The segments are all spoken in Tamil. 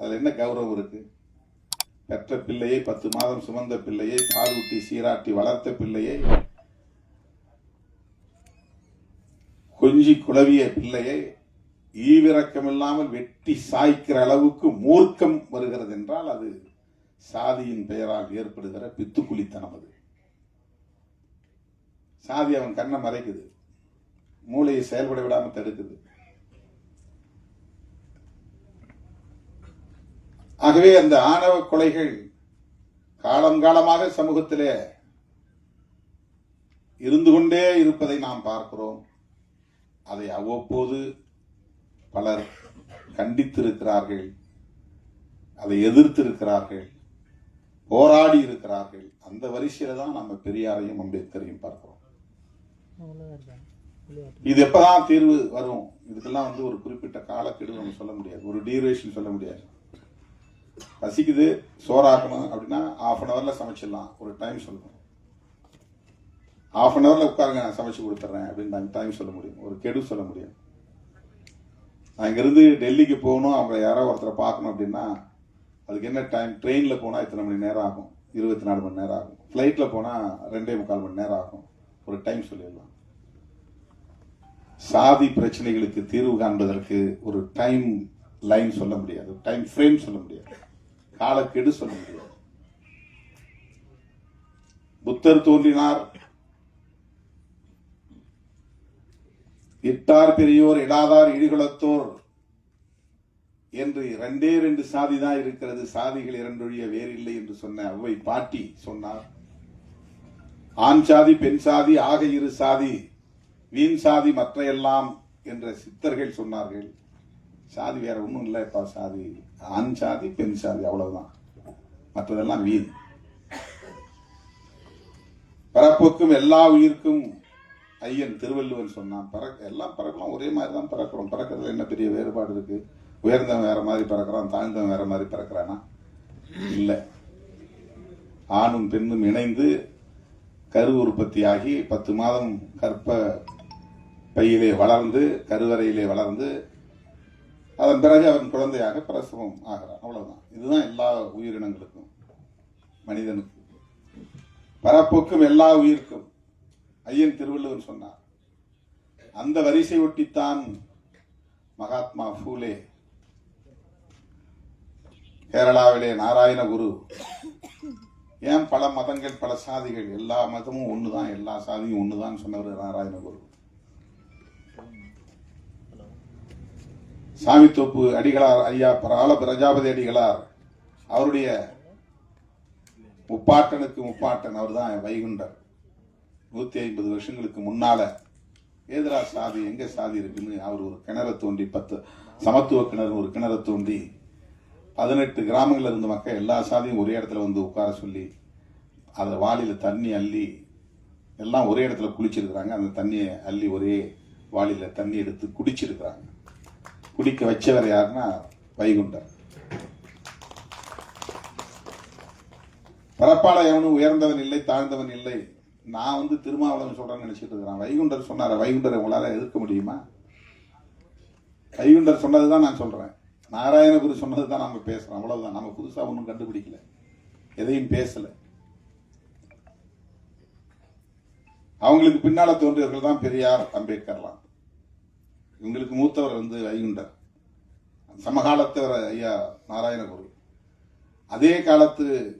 அதில் என்ன கௌரவம் இருக்கு? பெற்ற பிள்ளையை பத்து மாதம் சுமந்த பிள்ளையை பாலூட்டி சீராட்டி வளர்த்த பிள்ளையை கொஞ்சி குழவிய பிள்ளையை ஈவிரக்கமில்லாமல் வெட்டி சாய்க்கிற அளவுக்கு மூர்க்கம் வருகிறது என்றால் அது சாதியின் பெயரால் ஏற்படுகிற பித்துக்குழித்தனம் அது. சாதி அவன் கண்ணை மறைக்குது. மூளையை செயல்பட விடாமல் தடுக்குது. ஆகவே அந்த ஆணவ கொலைகள் காலம் காலமாக சமூகத்திலே இருந்து கொண்டே இருப்பதை நாம் பார்க்கிறோம். அதை அவ்வப்போது பலர் கண்டித்திருக்கிறார்கள். அதை எதிர்த்திருக்கிறார்கள். போராடி இருக்கிறார்கள். அந்த வரிசையில தான் நம்ம பெரியாரையும் அம்பேத்கரையும் பார்க்கிறோம். இது எப்பதான் தீர்வு வரும்? இதுக்கெல்லாம் வந்து ஒரு குறிப்பிட்ட காலக்கெடு நம்ம சொல்ல முடியாது. ஒரு டியூரேஷன் சொல்ல முடியாது. பசிக்குது சோறாக்கணும் அப்படின்னா ஆஃப் அன் ஹவர்ல சமைச்சிடலாம். ஒரு டைம் சொல்லணும். ஆஃப் அன் ஹவர்ல உட்காருங்க நான் சமைச்சு கொடுத்துட்றேன் அப்படின்னு டைம் சொல்ல முடியும். ஒரு கெடு சொல்ல முடியும். நான் இங்கிருந்து டெல்லிக்கு போகணும் அவங்க யாரோ ஒருத்தரை பார்க்கணும் அப்படின்னா அதுக்கு என்ன டைம் ட்ரெயினில் போனால் இத்தனை மணி நேரம் ஆகும். இருபத்தி நாலு மணி நேரம் ஆகும். ஃப்ளைட்டில் போனால் ரெண்டே முக்கால் மணி நேரம் ஆகும். ஒரு டைம் சொல்லிடலாம். சாதி பிரச்சனைகளுக்கு தீர்வு காண்பதற்கு ஒரு டைம் லைன் சொல்ல முடியாது. டைம் ஃப்ரேம் சொல்ல முடியாது. காலக்கெடு சொல்ல முடியாது. புத்தர் தோன்றினார். இட்டார் பெரியோர் இடாதார் இடிகுலத்தோர் என்று ரெண்டே ரெண்டு சாதி தான் இருக்கிறது. சாதிகள் இரண்டொழிய வேறில்லை என்று சொன்ன அவ்வை பாட்டி சொன்னார். ஆண் சாதி பெண் சாதி ஆக இரு சாதி வீண் சாதி மற்ற எல்லாம் என்ற சித்தர்கள் சொன்னார்கள். சாதி வேற ஒன்றும் இல்லை. இப்போ சாதி ஆண் சாதி பெண் சாதி அவ்வளவுதான். மற்றதெல்லாம் வீதி பிறப்புக்கும் எல்லா உயிருக்கும் ஐயன் திருவள்ளுவன் சொன்னான். பிறக்க எல்லாம் பிறக்கலாம். ஒரே மாதிரி தான் பிறக்கிறோம். பிறக்கிறதுல என்ன பெரிய வேறுபாடு இருக்கு? உயர்ந்தவன் வேற மாதிரி பிறக்கிறான். தாழ்ந்தவன் வேற மாதிரி பிறக்கிறானா? இல்லை. ஆணும் பெண்ணும் இணைந்து கரு உற்பத்தியாகி பத்து மாதம் கற்ப பையிலே வளர்ந்து கருவறையிலே வளர்ந்து அதன் பிறகு அவன் குழந்தையாக பிரசவம் ஆகிறான். அவ்வளவுதான். இதுதான் எல்லா உயிரினங்களுக்கும் மனிதனுக்கு பரப்புக்கும் எல்லா உயிர்க்கும். ஐயன் திருவள்ளுவர் சொன்னார் அந்த வரிசை ஒட்டித்தான் மகாத்மா ஃபூலே கேரளாவிலே நாராயண குரு. ஏன் பல மதங்கள் பல சாதிகள் எல்லா மதமும் ஒண்ணுதான் எல்லா சாதியும் ஒன்றுதான் சொன்னவர் நாராயண குரு. சாமித்தோப்பு அடிகளார் ஐயா பரால பிரஜாபதி அடிகளார். அவருடைய முப்பாட்டனுக்கு முப்பாட்டன் அவர் தான் வைகுண்டர். நூத்தி ஐம்பது வருஷங்களுக்கு முன்னால ஏதுரா சாதி எங்க சாதி இருக்குன்னு அவர் ஒரு கிணற தோண்டி பத்து சமத்துவ கிணறு ஒரு கிணற தோண்டி பதினெட்டு கிராமங்கள்ல இருந்த மக்கள் எல்லா சாதியும் ஒரே இடத்துல வந்து உட்கார சொல்லி அதை வாளியில தண்ணி அள்ளி எல்லாம் ஒரே இடத்துல குளிச்சிருக்கிறாங்க. அந்த தண்ணியை அள்ளி ஒரே வாளியில தண்ணி எடுத்து குடிச்சிருக்கிறாங்க. குடிக்க வச்சவர் யாருன்னா வைகுண்டர் பரப்பால எவனும் உயர்ந்தவன் இல்லை தாழ்ந்தவன் இல்லை நான் வந்து திருமாவளவன் சொல்றேன்னு நினைச்சிட்டு இருக்கிறேன். வைகுண்டர் சொன்னார வைகுண்டரை உங்களால் எதிர்க்க முடியுமா? வைகுண்டர் சொன்னது தான் நான் சொல்றேன். நாராயணகுரு சொன்னது தான் நம்ம பேசுறோம் அவ்வளவுதான். நம்ம புதுசாக ஒன்றும் கண்டுபிடிக்கல. எதையும் பேசலை. அவங்களுக்கு பின்னால தோன்றியவர்கள் தான் பெரியார் அம்பேத்கர்லாம். எங்களுக்கு மூத்தவர் வந்து ஐகுண்டர் சமகாலத்தவர் ஐயா நாராயணகுரு அதே காலத்து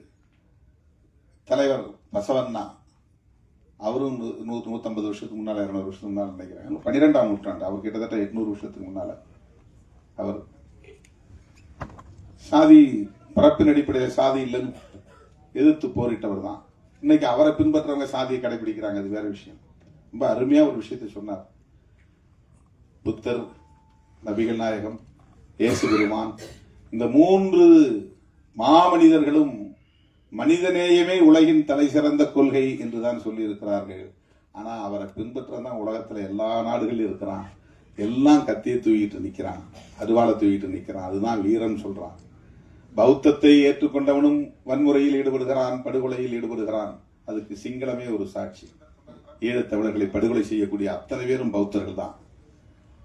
தலைவர் பசவண்ணா. அவரும் நூ- நூத்தி நூத்தம்பது வருஷத்துக்கு முன்னால் இரநூறு வருஷத்துக்கு முன்னால் நினைக்கிறேன். பன்னிரெண்டாம் நூற்றாண்டு. அவர் கிட்டத்தட்ட எட்நூறு வருஷத்துக்கு முன்னால் அவர். சாதி பரப்பின் அடிப்படையில் சாதி இல்லைன்னு எதிர்த்து போரிட்டவர் தான். இன்னைக்கு அவரை பின்பற்றவங்க சாதியை கடைபிடிக்கிறாங்க அது வேற விஷயம். ரொம்ப அருமையாக ஒரு விஷயத்தை சொன்னார். புத்தர் நபிகள் நாயகம் இயேசு பெருமான் இந்த மூன்று மாமனிதர்களும் மனிதநேயமே உலகின் தலை சிறந்த கொள்கை என்றுதான் சொல்லியிருக்கிறார்கள். ஆனால் அவரை அவரை பின்பற்றதான் உலகத்தில் எல்லா நாடுகளிலும் இருக்கிறான். எல்லாம் கத்தியை தூக்கிட்டு நிற்கிறான் அருவாளை தூக்கிட்டு நிற்கிறான் அதுதான் வீரம் சொல்றான். பௌத்தத்தை ஏற்றுக்கொண்டவனும் வன்முறையில் ஈடுபடுகிறான் படுகொலையில் ஈடுபடுகிறான். அதுக்கு சிங்களமே ஒரு சாட்சி. ஈழத்தமிழர்களை படுகொலை செய்யக்கூடிய அத்தனை பேரும் பௌத்தர்கள் தான்.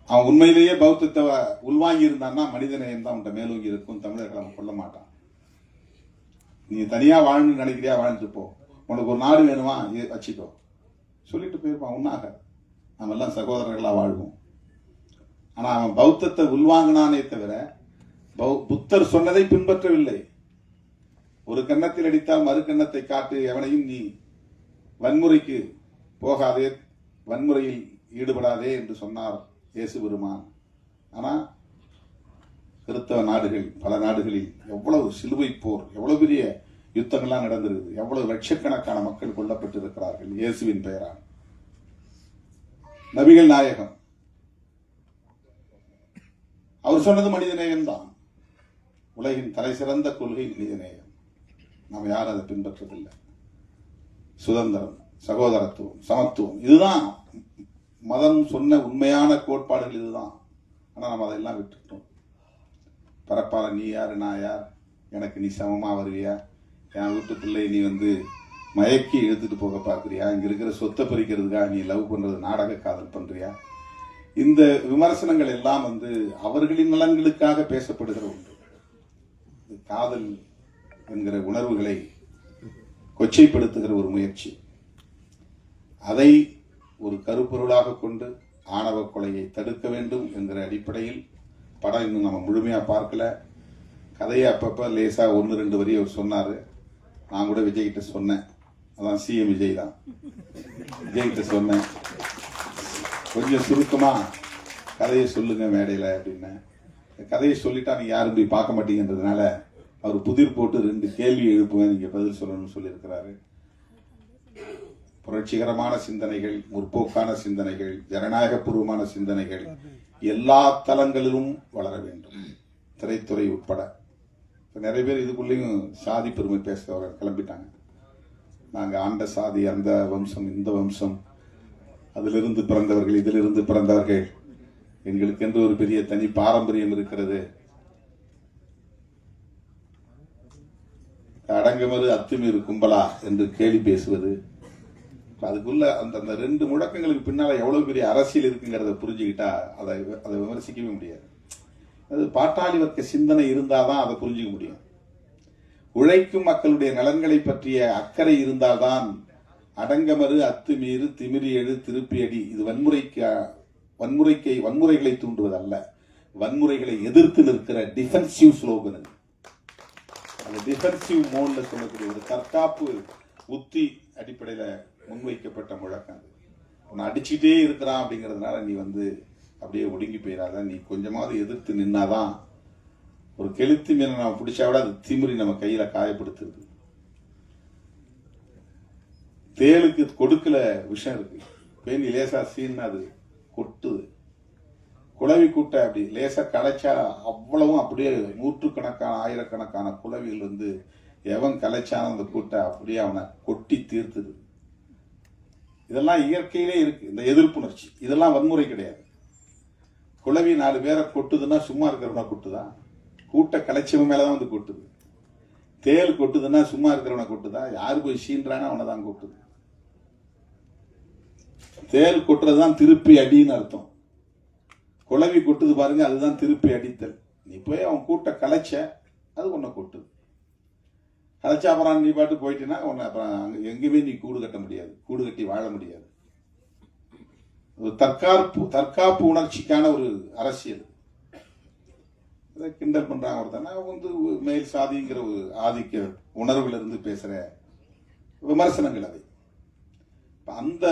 அவன் உண்மையிலேயே பௌத்தத்தை உள்வாங்கி இருந்தான்னா மனிதநேயம் தான் உன்ட்ட மேலோங்கி இருக்கும் தமிழர்கள் அவன் கொள்ள மாட்டான். நீ தனியா வாழணும்னு நினைக்கிறியா? வாழ்ந்துட்டு போ. உனக்கு ஒரு நாடு வேணுமா? வச்சுக்கோ. சொல்லிட்டு போயிருப்பான் உன்னாக நம்ம எல்லாம் சகோதரர்களாக வாழ்வோம். ஆனால் அவன் பௌத்தத்தை உள்வாங்கினானே தவிர பௌ- புத்தர் சொன்னதை பின்பற்றவில்லை. ஒரு கன்னத்தில் அடித்தால் மறு கன்னத்தை காட்டு எவனையும் நீ வன்முறைக்கு போகாதே வன்முறையில் ஈடுபடாதே என்று சொன்னார் இயேசு பெருமான் ஆனா கிறிஸ்தவ நாடுகள் பல நாடுகளில் எவ்வளவு சிலுவை போர் எவ்வளவு பெரிய யுத்தங்கள்லாம் நடந்திருக்குது எவ்வளவு லட்சக்கணக்கான மக்கள் கொல்லப்பட்டிருக்கிறார்கள் இயேசுவின் பெயரால். நபிகள் நாயகம். அவர் சொன்னது மனிதநேயம் தான் உலகின் தலை சிறந்த கொள்கை மனிதநேயம். நாம் யாரும் அதை பின்பற்றதில்லை. சுதந்திரம் சகோதரத்துவம் சமத்துவம் இதுதான் மதம் சொன்ன உண்மையான கோட்பாடுகள் இதுதான். ஆனால் நம்ம அதெல்லாம் விட்டுட்டோம். பரப்பால நீ யார் நான் யார்? எனக்கு நீ சமமாக வருவியா? என் வீட்டு பிள்ளை நீ வந்து மயக்கி எடுத்துட்டு போக பார்க்குறியா? இங்கே இருக்கிற சொத்தை பறிக்கிறதுக்காக நீ லவ் பண்ணுறது நாடக காதல் பண்ணுறியா இந்த விமர்சனங்கள் எல்லாம் வந்து அவர்களின் நலன்களுக்காக பேசப்படுகிற ஒன்று. காதல் என்கிற உணர்வுகளை கொச்சைப்படுத்துகிற ஒரு முயற்சி. அதை ஒரு கருப்பொருளாக கொண்டு ஆணவ கொலையை தடுக்க வேண்டும் என்கிற அடிப்படையில் படம் இன்னும் நம்ம முழுமையாக பார்க்கல. கதையை அப்பப்போ லேசாக ஒன்று ரெண்டு வரி அவர் சொன்னார். நான் கூட விஜய்கிட்ட சொன்னேன். அதான் சிஎம் விஜய் தான். விஜய் கிட்ட சொன்னேன். கொஞ்சம் சுருக்கமாக கதையை சொல்லுங்க மேடையில் அப்படின்னேன் கதையை சொல்லிட்டா நீங்கள் யாரும் போய் பார்க்க மாட்டீங்கன்றதுனால அவர் புதிர் போட்டு ரெண்டு கேள்வி எழுப்புவேன் நீங்கள் பதில் சொல்லணும்னு சொல்லியிருக்கிறாரு. புரட்சிகரமான சிந்தனைகள் முற்போக்கான சிந்தனைகள் ஜனநாயகபூர்வமான சிந்தனைகள் எல்லா தளங்களிலும் வளர வேண்டும். திரைத்துறை உட்பட. இப்ப நிறைய பேர் இதுக்குள்ளேயும் சாதி பெருமை பேசுறவங்க கிளம்பிட்டாங்க. நாங்க ஆண்ட சாதி அந்த வம்சம் இந்த வம்சம் அதிலிருந்து பிறந்தவர்கள் இதிலிருந்து பிறந்தவர்கள் எங்களுக்கு என்று ஒரு பெரிய தனி பாரம்பரியம் இருக்கிறது. அடங்கமறு அத்துமீறு கும்பலா என்று கேலி பேசுவது அதுக்குள்ள அந்த அந்த ரெண்டு முழக்கங்களுக்கு பின்னால் எவ்வளோ பெரிய அரசியல் இருக்குங்கிறத புரிஞ்சுக்கிட்டா அதை அதை விமர்சிக்கவே முடியாது. அது பாட்டாளி வர்க்க சிந்தனை இருந்தாதான் அதை புரிஞ்சுக்க முடியும். உழைக்கும் மக்களுடைய நலன்களை பற்றிய அக்கறை இருந்தால்தான் அடங்கமறு அத்துமீறு திமிரி எழு திருப்பி அடி. இது வன்முறைக்கு வன்முறைக்கு வன்முறைகளை தூண்டுவதல்ல. வன்முறைகளை எதிர்த்து நிற்கிற டிஃபென்சிவ் ஸ்லோகன் அந்த டிஃபென்சிவ் மோட்ல சொல்லக்கூடிய ஒரு தற்காப்பு உத்தி அடிப்படையில் முன்வைக்கப்பட்ட முழக்கம் அது. உன்னை அடிச்சுட்டே இருக்கிறான் அப்படிங்கிறதுனால நீ வந்து அப்படியே ஒடுங்கி போயிடாத நீ கொஞ்சமாவது எதிர்த்து நின்னாதான் ஒரு கெளுத்தி மீனை நம்ம பிடிச்சா விட அது திமிரி நம்ம கையில காயப்படுத்துறது தேளுக்கு கொடுக்கல விஷம் இருக்கு. பேணி லேசா சீன் அது கொட்டுது. குளவி கூட்டை அப்படி லேசா கலைச்சா அவ்வளவும் அப்படியே நூற்றுக்கணக்கான ஆயிரக்கணக்கான குளவிகள் வந்து எவன் கலைச்சான அந்த கூட்டை அப்படியே அவனை கொட்டி தீர்த்துது. இதெல்லாம் இயற்கையிலே இருக்குது இந்த எதிர்ப்புணர்ச்சி. இதெல்லாம் வன்முறை கிடையாது. குழவி நாலு பேரை கொட்டுதுன்னா சும்மா இருக்கிறவனா கொட்டுதா? கூட்ட கலைச்சவன் மேலதான் வந்து கொட்டுது. தேல் கொட்டுதுன்னா சும்மா இருக்கிறவனை கொட்டுதா? யார் போய் சீன்றானோ அவனை தான் கொட்டுது. தேல் கொட்டுறதுதான் திருப்பி அடின்னு அர்த்தம். குழவி கொட்டுது பாருங்க அதுதான் திருப்பி அடித்தல். நீ போய் அவன் கூட்ட கலைச்ச அது உன்னை கொட்டுது. கலைச்சா அப்புறம் நீ பாட்டு போயிட்டீங்கன்னா உன்னை அப்புறம் அங்கே எங்கேயுமே நீ கூடு கட்ட முடியாது. கூடு கட்டி வாழ முடியாது. ஒரு தற்காப்பு தற்காப்பு உணர்ச்சிக்கான ஒரு அரசியல். அதை கிண்டல் பண்ணுறாங்க ஒருத்தனா வந்து மேல் சாதிங்கிற ஒரு ஆதிக்க உணர்விலிருந்து பேசுகிற விமர்சனங்கள் அதை அந்த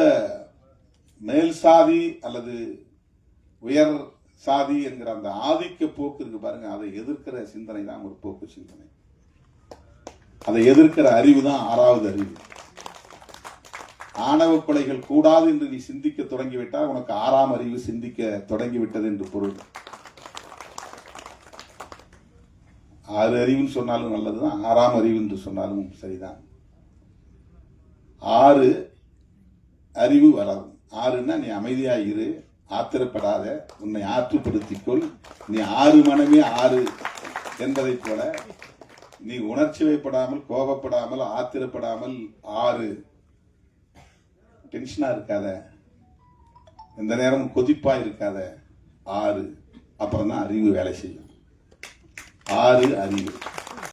மேல் சாதி அல்லது உயர் சாதி என்கிற அந்த ஆதிக்க போக்கு இருக்கு பாருங்க அதை எதிர்க்கிற சிந்தனை தான் ஒரு போக்கு சிந்தனை. அதை எதிர்க்கிற அறிவு தான் ஆறாவது அறிவு. ஆணவ கொலைகள் கூடாது என்று நீ சிந்திக்க தொடங்கிவிட்டால் உனக்கு ஆறாம் அறிவு சிந்திக்க தொடங்கிவிட்டது என்று பொருள். ஆறு அறிவுன்னு சொன்னாலும் நல்லதுதான் ஆறாம் அறிவு என்று சொன்னாலும் சரிதான். ஆறு அறிவு வளரும் ஆறுன்னா நீ அமைதியா இரு ஆத்திரப்படாத உன்னை ஆற்றுப்படுத்திக்கொள் நீ ஆறு மனமே ஆறு என்பதைப் போல நீ உணர்ச்சி வைப்படாமல் கோபப்படாமல் ஆத்திரப்படாமல் ஆறு. டென்ஷனா இருக்காத. எந்த நேரமும் கொதிப்பா இருக்காத. ஆறு. அப்புறம் தான் அறிவு வேலை செய்யும். ஆறு அறிவு.